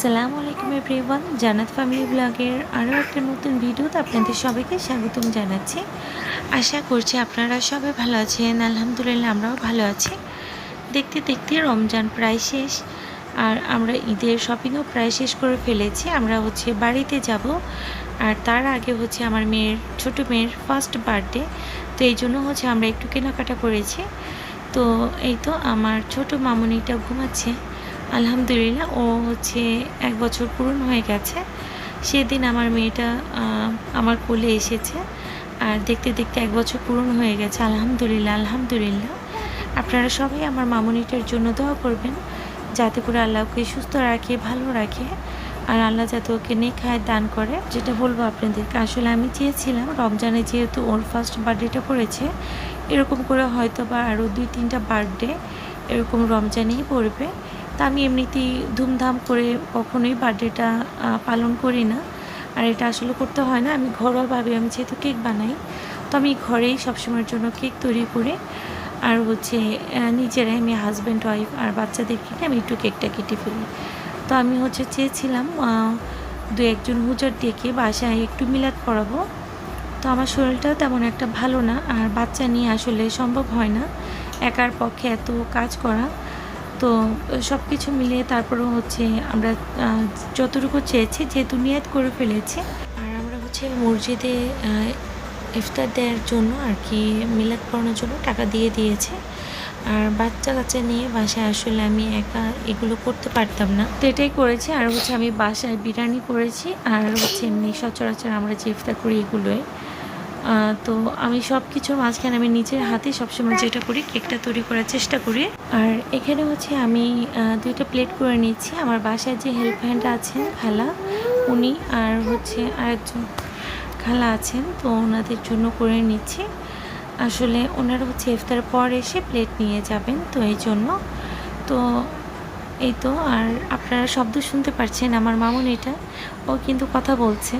আসসালামু আলাইকুম এভরিওয়ান জানাত ফ্যামিলি ব্লগের আরও একটা নতুন ভিডিওতে আপনাদের সবাইকে স্বাগতম জানাচ্ছি। আশা করছি আপনারা সবাই ভালো আছেন, আলহামদুলিল্লাহ আমরাও ভালো আছি। দেখতে দেখতে রমজান প্রায় শেষ, আর আমরা ঈদের শপিংও প্রায় শেষ করে ফেলেছি। আমরা হচ্ছে বাড়িতে যাব, আর তার আগে হচ্ছে আমার মেয়ের, ছোটো মেয়ের ফার্স্ট বার্থডে তো এই জন্য হচ্ছে আমরা একটু কেনাকাটা করেছি। তো এই তো আমার ছোট মামুনিটা ঘুমাচ্ছে। আলহামদুলিল্লাহ, ও হচ্ছে এক বছর পূরণ হয়ে গেছে। সেদিন আমার মেয়েটা আমার কোলে এসেছে। আর দেখতে দেখতে এক বছর পূরণ হয়ে গেছে। আলহামদুলিল্লাহ আলহামদুলিল্লাহ। আপনারা সবাই আমার মামুনিটার জন্য দোয়া করবেন। যাতে করে আল্লাহ ওকে সুস্থ রাখে, ভালো রাখে। আর আল্লাহ যাতে ওকে নেখায় দান করে। যেটা বলব আপনাদেরকে, আসলে আমি চেয়েছিলাম, রমজানে যেহেতু ওর ফার্স্ট বার্থডেটা পড়েছে, এরকম করে হয়তো বা আরও দুই তিনটা বার্থডে এরকম রমজানেই পড়বে। তা আমি এমনিতেই ধুমধাম করে কখনোই বার্থডেটা পালন করি না। আর এটা আসলে করতে হয় না। আমি ঘরোয়াভাবে আমি যেহেতু কেক বানাই, তো আমি ঘরেই সবসময়ের জন্য কেক তৈরি করি। আর হচ্ছে নিজেরাই আমি হাজব্যান্ড ওয়াইফ আর বাচ্চাদেরকে আমি একটু কেকটা কেটে ফেলি। তো আমি হচ্ছে চেয়েছিলাম দু একজন হুজার ডেকে বাসায় একটু মিলাদ পড়াবো। তো আমার শরীরটাও তেমন একটা ভালো না। আর বাচ্চা নিয়ে আসলে সম্ভব হয় না। একার পক্ষে এত কাজ করা। তো সব কিছু মিলিয়ে তারপরেও হচ্ছে আমরা যতটুকু চেয়েছি যেহেতু নিয়াত করে ফেলেছি। আর আমরা হচ্ছে মসজিদে ইফতার দেওয়ার জন্য আর কি মিলাদ পড়ানোর জন্য টাকা দিয়ে দিয়েছে। আর বাচ্চা কাচ্চা নিয়ে বাসায় আসলে আমি একা এগুলো করতে পারতাম না। তো এটাই করেছি। আর হচ্ছে আমি বাসায় বিরিয়ানি করেছি। আর হচ্ছে এমনি সচরাচর আমরা যে ইফতার করি এগুলোই। তো আমি সব কিছুর মাঝখানে আমি নিজের হাতে সবসময় যেটা করি, কেকটা তৈরি করার চেষ্টা করি। আর এখানে হচ্ছে আমি দুইটা প্লেট করে নিচ্ছি আমার বাসায় যে হেল্প হ্যান্ড আছেন, খালা, উনি আর হচ্ছে আরেকজন খালা আছেন, তো ওনাদের জন্য করে নিচ্ছি। আসলে ওনারা হচ্ছে ইফতার পর এসে প্লেট নিয়ে যাবেন, তো এই জন্য। তো এই তো, আর আপনারা শব্দ শুনতে পারছেন, আমার মামুন এটা। ও কিন্তু কথা বলছে।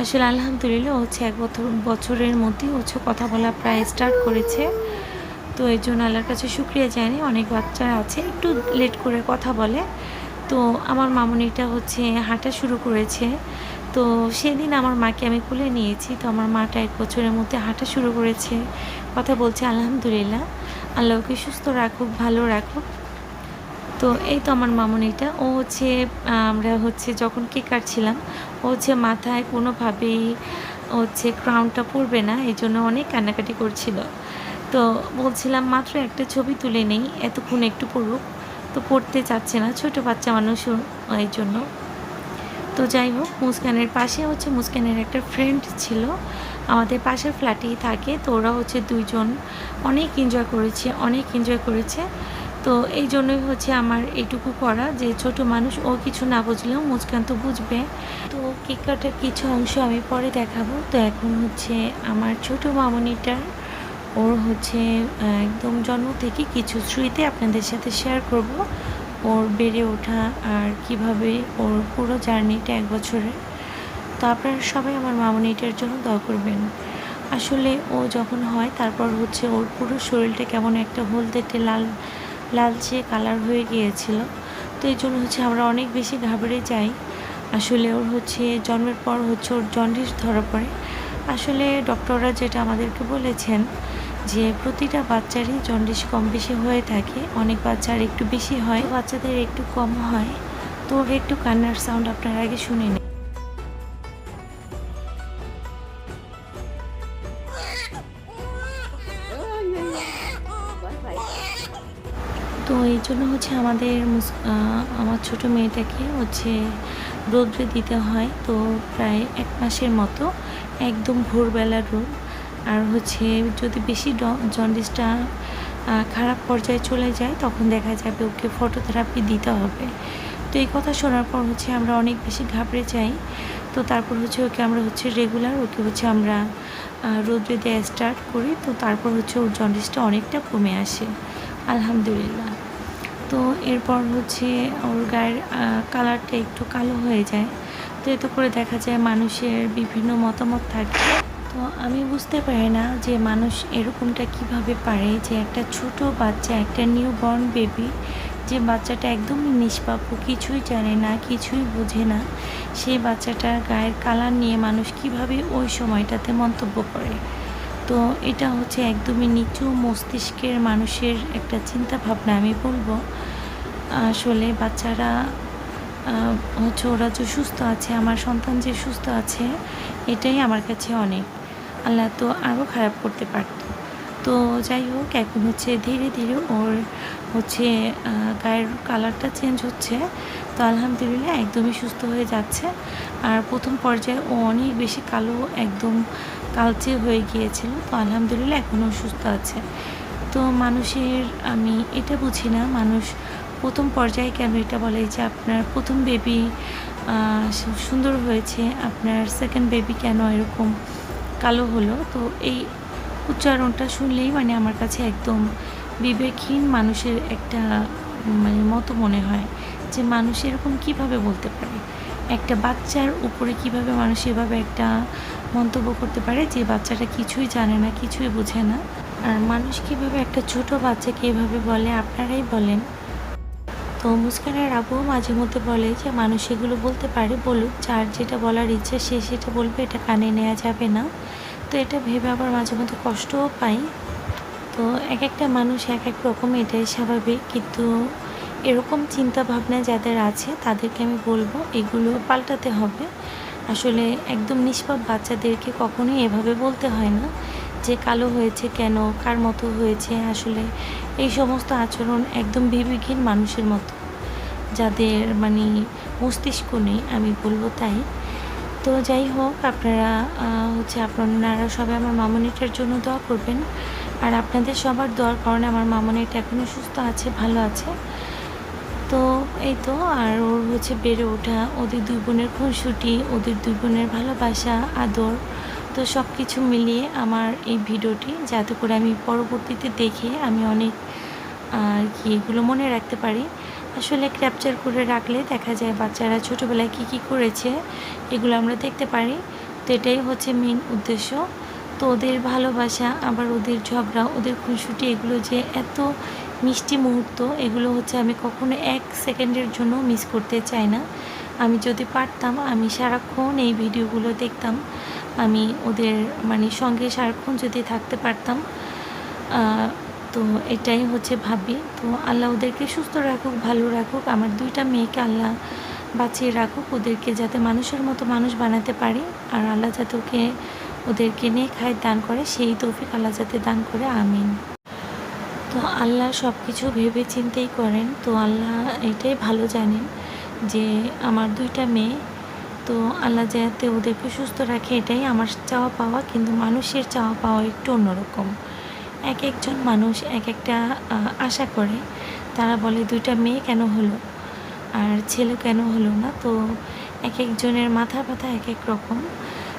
আসলে আলহামদুলিল্লাহ হচ্ছে এক বছর, বছরের মধ্যে হচ্ছে কথা বলা প্রায় স্টার্ট করেছে। তো এই জন্য আল্লাহর কাছে শুক্রিয়া জানি অনেক বাচ্চারা আছে, একটু লেট করে কথা বলে। তো আমার মামুনিটা হচ্ছে হাঁটা শুরু করেছে। তো সেদিন আমার মাকে আমি কোলে নিয়েছি, তো আমার মাটা এক বছরের মধ্যে হাঁটা শুরু করেছে। কথা বলছে, আলহামদুলিল্লাহ, আল্লাহকে সুস্থ রাখুক, ভালো রাখুক। তো এই তো আমার মামুনিটা। ও হচ্ছে, আমরা হচ্ছে যখন কেক কাটছিলাম, ও হচ্ছে মাথায় কোনোভাবেই হচ্ছে ক্রাউনটা পড়বে না, এই জন্য অনেক কান্নাকাটি করছিল। তো বলছিলাম, মাত্র একটা ছবি তুলে নেই, এতক্ষণ একটু পড়ুক। তো পড়তে চাচ্ছে না, ছোট বাচ্চা মানুষও এই জন্য। তো যাই হোক, মুস্কানের পাশে হচ্ছে মুস্কানের একটা ফ্রেন্ড ছিল, আমাদের পাশের ফ্ল্যাটেই থাকে। তো ওরা হচ্ছে দুইজন, অনেক এনজয় করেছে, অনেক এনজয় করেছে। তো এই জন্যই হচ্ছে আমার এইটুকু করা যে ছোট মানুষ ও কিছু না বুঝলেও মুস্কান তো বুঝবে। তো কেক কাটার কিছু অংশ আমি পরে দেখাবো। তো এখন হচ্ছে আমার ছোট মামনিটার ওর হচ্ছে একদম জন্ম থেকে কিছু স্মৃতি আপনাদের সাথে শেয়ার করব। ওর বেড়ে ওঠা আর কীভাবে ওর পুরো জার্নিটা এক বছরের তো আপনারা সবাই আমার মামনিটার জন্য দয়া করবেন। আসলে ও যখন হয় তারপর হচ্ছে ওর পুরো শরীরটা কেমন একটা হলদেটে লাল লালচে কালার হয়ে গিয়েছিল। তো এই জন্য হচ্ছে আমরা অনেক বেশি ঘাবড়ে যাই। আসলে ওর হচ্ছে জন্মের পর হচ্ছে ওর জন্ডিস ধরা পড়ে। আসলে ডক্টররা যেটা আমাদেরকে বলেছেন যে, প্রতিটা বাচ্চারই জন্ডিস কম বেশি হয়ে থাকে। অনেক বাচ্চার একটু বেশি হয়, বাচ্চাদের একটু কম হয়। তো একটু কান্নার সাউন্ড আপনারা আগে শুনে নিন। জন্য হচ্ছে আমাদের আমার ছোট মেয়েটাকে হচ্ছে রোদ্রে দিতে হয়। তো প্রায় এক মাসের মতো একদম ভোরবেলার রোদ। আর হচ্ছে যদি বেশি জন্ডিসটা খারাপ পর্যায়ে চলে যায়, তখন দেখা যাবে ওকে ফটোথেরাপি দিতে হবে। তো এই কথা শোনার পর হচ্ছে আমরা অনেক বেশি ঘাবড়ে যাই। তো তারপর হচ্ছে ওকে আমরা হচ্ছে রেগুলার ওকে হচ্ছে আমরা রোদ্রে দেওয়া স্টার্ট করি। তো তারপর হচ্ছে ওর জন্ডিসটা অনেকটা কমে আসে। আলহামদুলিল্লাহ। তো এরপর হচ্ছে ওর গায়ের কালারটা একটু কালো হয়ে যায়। তো এতে করে দেখা যায় মানুষের বিভিন্ন মতামত থাকে। তো আমি বুঝতে পারি না যে মানুষ এরকমটা কীভাবে পারে যে একটা ছোট বাচ্চা, একটা নিউ বর্ন বেবি যে বাচ্চাটা একদমই নিষ্পাপ কিছুই জানে না, কিছুই বোঝে না সেই বাচ্চাটার গায়ের কালার নিয়ে মানুষ কীভাবে ওই সময়টাতে মন্তব্য করে। তো এটা হচ্ছে একদমই নিচু মস্তিষ্কের মানুষের একটা চিন্তা ভাবনা আমি বলব। আসলে বাচ্চারা হচ্ছে ওরা যে সুস্থ আছে, আমার সন্তান যে সুস্থ আছে, এটাই আমার কাছে অনেক। আল্লাহ তো আরও খারাপ করতে পারত। তো যাই হোক, এখন হচ্ছে ধীরে ধীরে ওর হচ্ছে গায়ের কালারটা চেঞ্জ হচ্ছে। তো আলহামদুলিল্লাহ একদমই সুস্থ হয়ে যাচ্ছে। আর প্রথম পর্যায়ে ও অনেক বেশি কালো একদম কালচে হয়ে গিয়েছিল। তো আলহামদুলিল্লাহ এখনও সুস্থ আছে। তো মানুষের, আমি এটা বুঝি না, মানুষ প্রথম পর্যায়ে কেন এটা বলে যে আপনার প্রথম বেবি সুন্দর হয়েছে, আপনার সেকেন্ড বেবি কেন এরকম কালো হলো? তো এই উচ্চারণটা শুনলেই মানে আমার কাছে একদম বিবেকহীন মানুষের একটা মানে মতো মনে হয় যে মানুষ এরকম কীভাবে বলতে পারে? একটা বাচ্চার উপরে কীভাবে মানুষ এভাবে একটা মন্তব্য করতে পারে যে বাচ্চাটা কিছুই জানে না, কিছুই বোঝে না? আর মানুষ কীভাবে একটা ছোট বাচ্চাকে এভাবে বলে, আপনারাই বলেন। মুস্কানের আবুও মাঝে মধ্যে বলে যে, মানুষ এগুলো বলতে পারে, বলুক, যার যেটা বলার ইচ্ছে, সে সেটা বলবে, এটা কানে নেওয়া যাবে না। তো এটা ভেবে আবার মাঝে মধ্যে কষ্টও পাই। তো এক একটা মানুষ এক এক রকম, এটাই স্বাভাবিক। কিন্তু এরকম চিন্তা ভাবনা যাদের আছে, তাদেরকে আমি বলব, এগুলো পাল্টাতে হবে। আসলে একদম নিষ্পাপ বাচ্চাদেরকে কখনোই এভাবে বলতে হয় না। যে কালো হয়েছে কেন, কার মতো হয়েছে আসলে, এই সমস্ত আচরণ একদম বিবেকহীন মানুষের মতো। যাদের মানে মস্তিষ্ক নেই, আমি বলব তাই। তো যাই হোক, আপনারা হচ্ছে আপনারা সবাই আমার মামনিটার জন্য দোয়া করবেন। আর আপনাদের সবার দোয়ার কারণে আমার মামনিটা এখনও সুস্থ আছে, ভালো আছে। তো এই তো, আর ওর হচ্ছে বেড়ে ওঠা, ওদের দুই বোনের খুনসুটি, ওদের দুই বোনের ভালোবাসা, আদর। তো সব কিছু মিলিয়ে আমার এই ভিডিওটি, যাতে করে আমি পরবর্তীতে দেখে আমি অনেক আর কি এগুলো মনে রাখতে পারি। আসলে ক্যাপচার করে রাখলে দেখা যায় বাচ্চারা ছোটোবেলায় কী কী করেছে, এগুলো আমরা দেখতে পারি। তো এটাই হচ্ছে মেন উদ্দেশ্য। তো ওদের ভালোবাসা, আবার ওদের ঝগড়া, ওদের খুনসুটি, এগুলো যে এত মিষ্টি মুহূর্ত, এগুলো হচ্ছে আমি কখনো এক সেকেন্ডের জন্য মিস করতে চাই না। আমি যদি পারতাম, আমি সারাক্ষণ এই ভিডিওগুলো দেখতাম। আমি ওদের মানে সঙ্গে সারাক্ষণ যদি থাকতে পারতাম তো এটাই হচ্ছে ভাবি। তো আল্লাহ ওদেরকে সুস্থ রাখুক, ভালো রাখুক। আমার দুইটা মেয়েকে আল্লাহ বাঁচিয়ে রাখুক, ওদেরকে যাতে মানুষের মতো মানুষ বানাতে পারি। আর আল্লাহ যাতে ওকে, ওদেরকে নিয়ে খায় দান করে, সেই তৌফিক আল্লাহ যাতে দান করে, আমিন। তো আল্লাহ সব কিছু ভেবে চিন্তেই করেন। তো আল্লাহ এটাই ভালো জানেন যে আমার দুইটা মেয়ে তো আল্লাহ যাতে ওদেরকে সুস্থ রাখে, এটাই আমার চাওয়া পাওয়া। কিন্তু মানুষের চাওয়া পাওয়া একটু অন্যরকম। এক একজন মানুষ এক একটা আশা করে। তারা বলে, দুইটা মেয়ে কেন হলো? আর ছেলে কেন হলো না? তো এক একজনের মাথা ব্যথা এক এক রকম।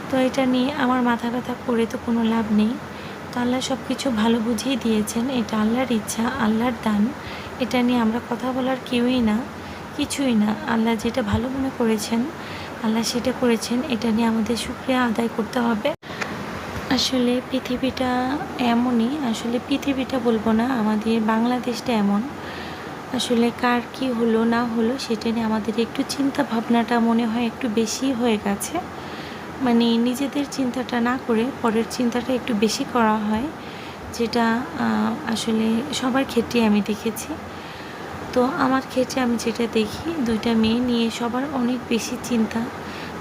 তো এটা নিয়ে আমার মাথা ব্যথা করে তো কোনো লাভ নেই। তো আল্লাহ সব কিছু ভালো বুঝিয়ে দিয়েছেন। এটা আল্লাহর ইচ্ছা, আল্লাহর দান। এটা নিয়ে আমরা কথা বলার কেউই না, কিছুই না। আল্লাহ যেটা ভালো মনে করেছেন আল্লাহ সেটা করেছেন, এটা নিয়ে আমাদের শুক্রিয়া আদায় করতে হবে। আসলে পৃথিবীটা এমনই, আসলে পৃথিবীটা বলব না, আমাদের বাংলাদেশটা এমন। আসলে কার কি হলো, না হলো, সেটা নিয়ে আমাদের একটু চিন্তা ভাবনাটা মনে হয় একটু বেশি হয়ে গেছে। মানে নিজেদের চিন্তাটা না করে পরের চিন্তাটা একটু বেশি করা হয়, যেটা আসলে সবার ক্ষেত্রে আমি দেখেছি। তো আমার ক্ষেত্রে আমি যেটা দেখি, দুইটা মেয়ে নিয়ে সবার অনেক বেশি চিন্তা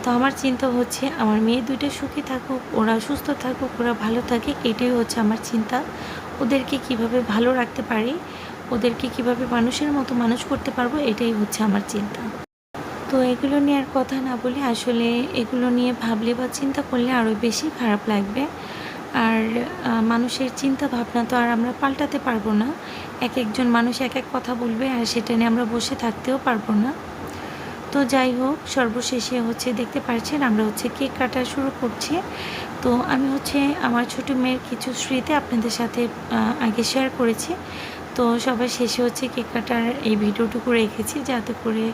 তো আমার চিন্তা হচ্ছে আমার মেয়ে দুইটা সুখী থাকুক, ওরা সুস্থ থাকুক, ওরা ভালো থাকে এটাই হচ্ছে আমার চিন্তা। ওদেরকে কীভাবে ভালো রাখতে পারি, ওদেরকে কীভাবে মানুষের মতো মানুষ করতে পারব, এটাই হচ্ছে আমার চিন্তা। তো এগুলো নিয়ে আর কথা না বলে আসলে এগুলো নিয়ে ভাবলে বা চিন্তা করলে আরও বেশি খারাপ লাগবে। আর মানুষের চিন্তা ভাবনা তো আর আমরা পাল্টাতে পারব না। এক একজন মানুষ এক এক কথা বলবে আর সেটা নিয়ে আমরা বসে থাকতেও পারব না। তো যাই হোক, সর্বশেষে হচ্ছে দেখতে পাচ্ছেন আমরা হচ্ছে কেক কাটা শুরু করছি। তো আমি হচ্ছে আমার ছোটো মেয়ের কিছু স্মৃতি আপনাদের সাথে আগে শেয়ার করেছি। তো সবার শেষে হচ্ছে কেক কাটার এই ভিডিওটুকু রেখেছি যাতে করে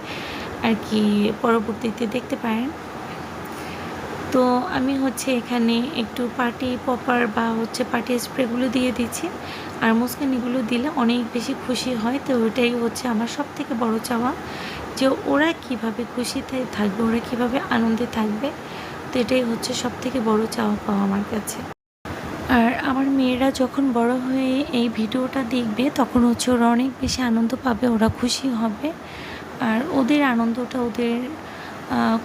আর কি পরবর্তীতে দেখতে পারেন। তো আমি হচ্ছে এখানে একটু পার্টি পপার বা হচ্ছে পার্টি স্প্রেগুলো দিয়ে দিচ্ছি। আর মুসকানিগুলো দিলে অনেক বেশি খুশি হয়। তো ওইটাই হচ্ছে আমার সব থেকে বড় চাওয়া। যে ওরা কীভাবে খুশিতে থাকবে, ওরা কীভাবে আনন্দে থাকবে, তো এটাই হচ্ছে সব থেকে বড় চাওয়া পাওয়া আমার কাছে। আর আমার মেয়েরা যখন বড় হয়ে এই ভিডিওটা দেখবে, তখন হচ্ছে ওরা অনেক বেশি আনন্দ পাবে, ওরা খুশি হবে। আর ওদের আনন্দটা, ওদের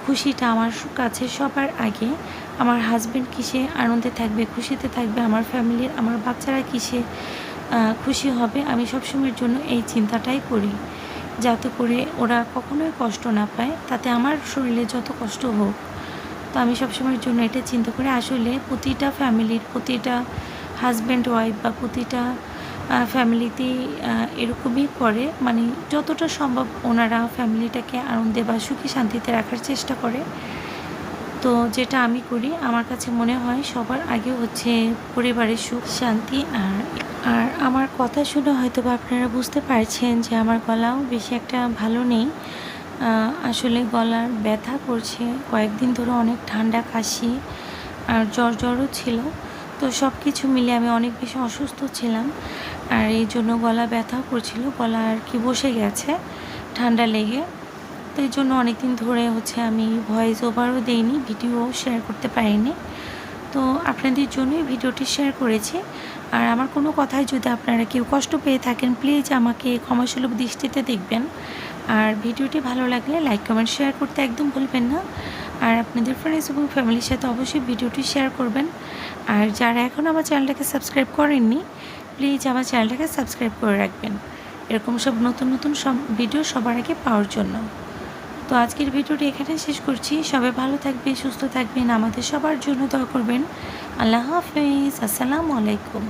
খুশিটা আমার কাছে সবার আগে। আমার হাজব্যান্ড কিসে আনন্দে থাকবে, খুশিতে থাকবে, আমার ফ্যামিলির আমার বাচ্চারা কিসে খুশি হবে, আমি সবসময়ের জন্য এই চিন্তাটাই করি। যাতে করে ওরা কখনোই কষ্ট না পায়, তাতে আমার শরীরে যত কষ্ট হোক। তো আমি সবসময়ের জন্য এটা চিন্তা করি, আসলে প্রতিটা ফ্যামিলির প্রতিটা হাজব্যান্ড ওয়াইফ বা প্রতিটা ফ্যামিলিতেই এরকমই করে। মানে যতটা সম্ভব ওনারা ফ্যামিলিটাকে আনন্দে বা সুখী শান্তিতে রাখার চেষ্টা করে। তো যেটা আমি করি, আমার কাছে মনে হয় সবার আগে হচ্ছে পরিবারের সুখ, শান্তি আর আর আমার কথা শুনে হয়তো বা আপনারা বুঝতে পারছেন যে আমার গলাও বেশি একটা ভালো নেই। আসলে গলার ব্যথা করছে, কয়েকদিন ধরে অনেক ঠান্ডা, কাশি আর জ্বর, জ্বরও ছিল। তো সব কিছু মিলে আমি অনেক বেশি অসুস্থ ছিলাম আর এই জন্য গলা ব্যথাও করছিল, গলা আর কি বসে গেছে ঠান্ডা লেগে। তো এই জন্য অনেক দিন ধরে হচ্ছে আমি ভয়েস ওভারও দেইনি ভিডিও শেয়ার করতে পারিনি। তো আপনাদের জন্যই ভিডিওটি শেয়ার করেছি। আর আমার কোনো কথায় যদি আপনারা কেউ কষ্ট পেয়ে থাকেন প্লিজ আমাকে ক্ষমাসুলভ দৃষ্টিতে দেখবেন। আর ভিডিওটি ভালো লাগলে লাইক কমেন্ট শেয়ার করতে একদম ভুলবেন না। আর আপনাদের ফ্রেন্ডস এবং ফ্যামিলির সাথে অবশ্যই ভিডিওটি শেয়ার করবেন। আর যারা এখন আমার চ্যানেলটাকে সাবস্ক্রাইব করেননি প্লিজ আমার চ্যানেলটাকে সাবস্ক্রাইব করে রাখবেন। এরকম সব নতুন নতুন সব ভিডিও সবার আগে পাওয়ার জন্য। তো আজকের ভিডিওটি এখানে শেষ করছি। সবাই ভালো থাকবে সুস্থ থাকবেন। আমাদের সবার জন্য দয়া করবেন। আল্লাহ হাফিজ। আসসালামু আলাইকুম।